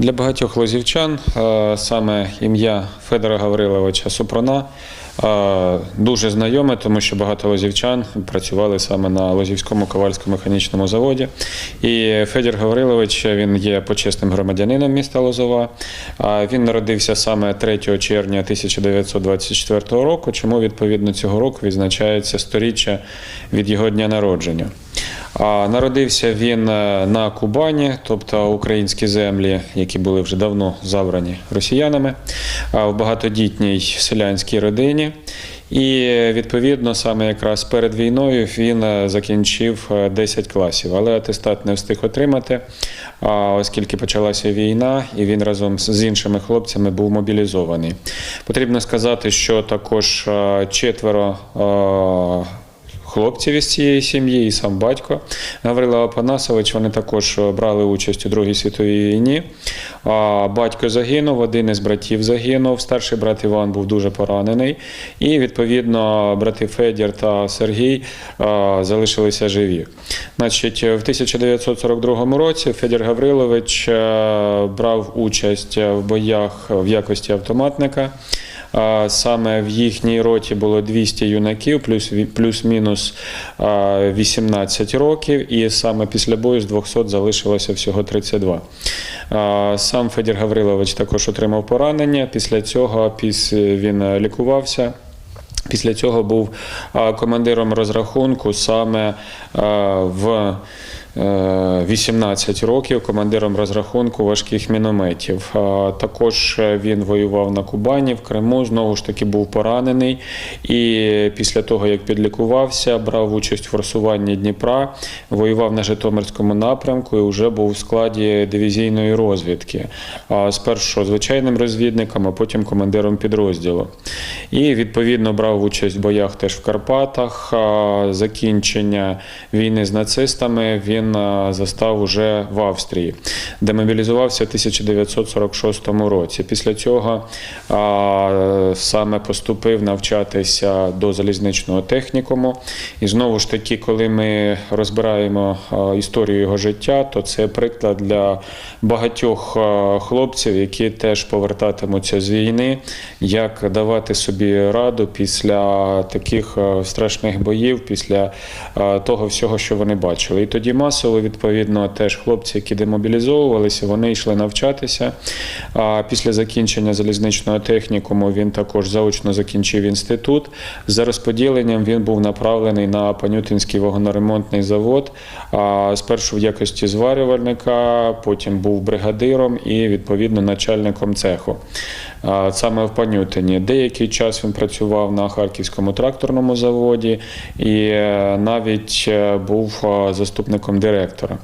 Для багатьох лозівчан е, саме ім'я Федора Гавриловича Супруна е, дуже знайоме, тому що багато лозівчан працювали саме на Лозівському ковальсько-механічному заводі. І Федір Гаврилович він є почесним громадянином міста Лозова. Він народився саме 3 червня 1924 року, чому відповідно цього року відзначається сторіччя від його дня народження. Народився він е, на Кубані, тобто українські землі, які були вже давно забрані росіянами, в багатодітній селянській родині. І відповідно саме якраз перед війною він е, закінчив е, 10 класів, але атестат не встиг отримати, оскільки почалася війна, і він разом з іншими хлопцями був мобілізований. Потрібно сказати, що також е, четверо. Хлопців із цієї сім'ї, і сам батько Гаврила Апанасович. Вони також е, брали участь у Другій світовій війні. А Батько загинув, один із братів загинув. Старший брат Іван був дуже поранений. І відповідно брати Федір та Сергій е, залишилися живі. Значить, в 1942 році Федір Гаврилович е, брав участь в боях в якості автоматника. Саме в їхній роті було 200 юнаків, плюс плюс-мінус а, 18 років, і саме після бою з 200 залишилося всього 32. Сам Федір Гаврилович також отримав поранення. Після цього він лікувався. Після цього був командиром розрахунку саме в е, 18 років командиром розрахунку важких мінометів. Також він воював на Кубані, в Криму, знову ж таки був поранений. І після того, як підлікувався, брав участь в форсуванні Дніпра, воював на Житомирському напрямку і вже був в складі дивізійної розвідки. Спершу звичайним розвідником, а потім командиром підрозділу. І відповідно брав участь в боях теж в Карпатах. Закінчення війни з нацистами він а, застав уже в Австрії, де мобілізувався в 1946 році. Після цього а, саме поступив навчатися до залізничного технікуму. І знову ж таки, коли ми розбираємо історію його життя, то це приклад для багатьох хлопців, які теж повертатимуться з війни, як давати собі раду після таких страшних боїв, після того всього, що вони бачили. І тоді масово, відповідно, теж хлопці, які демобілізовувалися, вони йшли навчатися. А після закінчення залізничного технікуму він також заочно закінчив інститут. За розподіленням він був направлений на Панютинський вагоноремонтний завод. А спершу в якості зварювальника, потім був бригадиром і відповідно начальником цеху. Саме в Панютині. Деякий час він працював на Харківському тракторному заводі і е, навіть е, був е, заступником директора.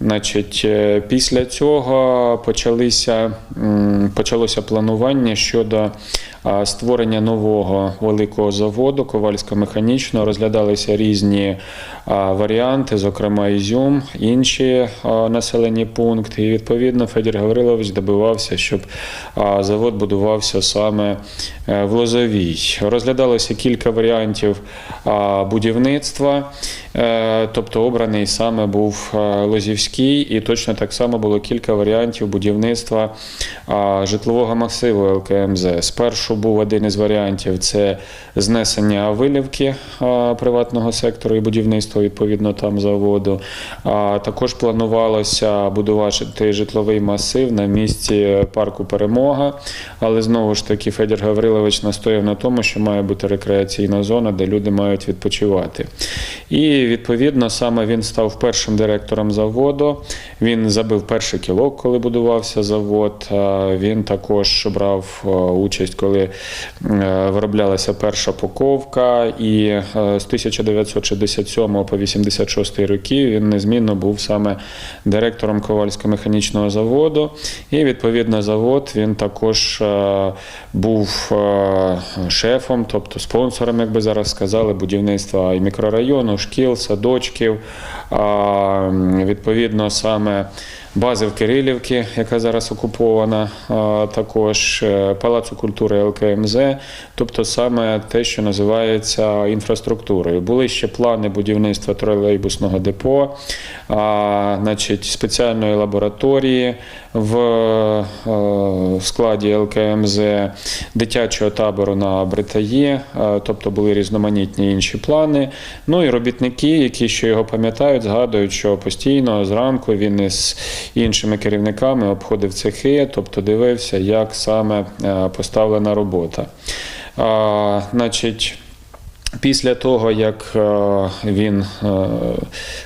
Значить, е, після цього почалися, почалося планування щодо створення нового великого заводу ковальсько-механічного. Розглядалися різні варіанти, зокрема Ізюм, інші населені пункти. І відповідно Федір Гаврилович добивався, щоб завод будувався саме е, в Лозовій. Розглядалося кілька варіантів будівництва, е, тобто обраний саме був е, Лозівський, і точно так само було кілька варіантів будівництва житлового масиву ЛКМЗ. Спершу був один із варіантів це знесення вилівки приватного сектору і будівництво відповідно там заводу. А також планувалося будувати житловий масив на місці парку Перемога. Але знову ж таки Федір Гаврилович настояв на тому, що має бути рекреаційна зона, де люди мають відпочивати. І відповідно саме він став першим директором заводу. Він забив перший кілок, коли будувався завод. Він також брав е, участь, коли е, вироблялася перша паковка. І е, з 1967 по 86 роки він незмінно був саме директором Ковальсько-механічного заводу. І відповідно завод він також е, був е, шефом, тобто спонсором, як би зараз сказали, будівництва і мікрорайону, шкіл, садочків. Відповідно, саме бази в Кирилівці, яка зараз окупована, також е, Палацу культури ЛКМЗ, тобто саме те, що називається інфраструктурою. Були ще плани будівництва тролейбусного депо, значить, спеціальної лабораторії в е, складі ЛКМЗ, дитячого табору на Бритаї, е, тобто були різноманітні інші плани. Ну і робітники, які ще його пам'ятають, згадують, що постійно зранку він із іншими керівниками обходив цехи, тобто дивився, як саме е, поставлена робота. А, значить, Після того, як е, він е,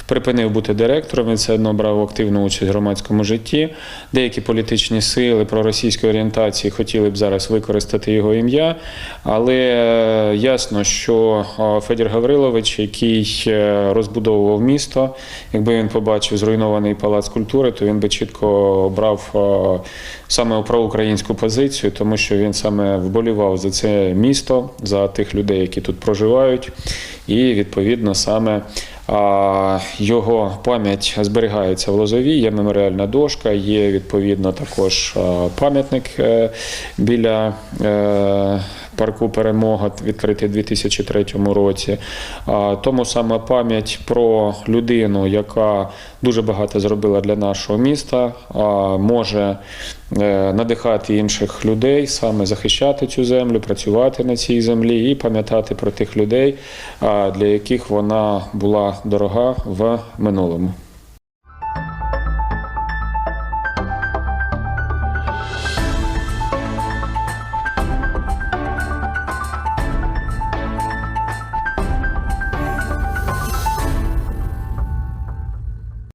припинив бути директором, він все одно брав активну участь в громадському житті. Деякі політичні сили проросійської орієнтації хотіли б зараз використати його ім'я, але е, ясно, що Федір Гаврилович, який розбудовував місто, якби він побачив зруйнований палац культури, то він би чітко обрав е, саме проукраїнську позицію, тому що він саме вболівав за це місто, за тих людей, які тут проживають, і відповідно саме його пам'ять зберігається в Лозові. Є меморіальна дошка, є відповідно також пам'ятник е, біля. Парку Перемога відкритий у 2003 році. Тому саме пам'ять про людину, яка дуже багато зробила для нашого міста, може е, надихати інших людей, саме захищати цю землю, працювати на цій землі і пам'ятати про тих людей, для яких вона була дорога в минулому.